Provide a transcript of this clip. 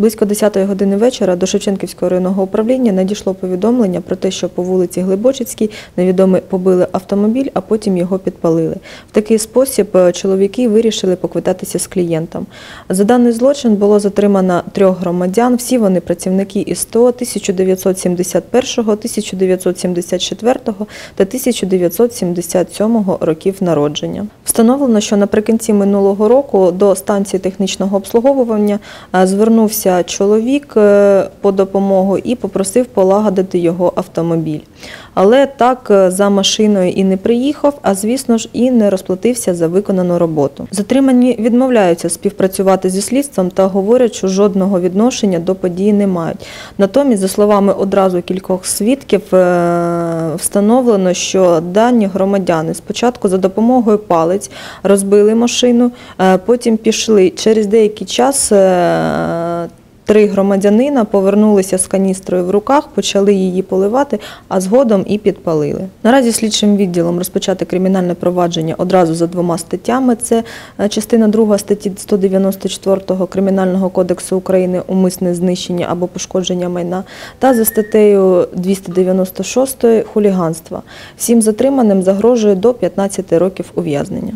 Близько 10-ї години вечора до Шевченківського районного управління надійшло повідомлення про те, що по вулиці Глибочицькій невідомі побили автомобіль, а потім його підпалили. В такий спосіб е, чоловіки вирішили поквитатися з клієнтом. За даний злочин було затримано трьох громадян. Всі вони працівники ІСТО 1971, 1974 та 1977 років народження. Встановлено, що наприкінці минулого року до станції технічного обслуговування е, звернувся чоловік е, по допомогу і попросив полагодити його автомобіль. Але так е, за машиною і не приїхав, а звісно ж і не розплатився за виконану роботу. Затримані відмовляються співпрацювати зі слідством та говорять, що жодного відношення до події не мають. Натомість, за словами одразу кількох свідків, е, встановлено, що дані громадяни спочатку за допомогою палець розбили машину, потім пішли через деякий час. Три громадянина повернулися з каністрою в руках, почали її поливати, а згодом і підпалили. Наразі слідчим відділом розпочати кримінальне провадження одразу за двома статтями. Це е, частина 2 статті 194 Кримінального кодексу України умисне знищення або пошкодження майна та за статтею 296 хуліганства. Всім затриманим загрожує до 15 років ув'язнення.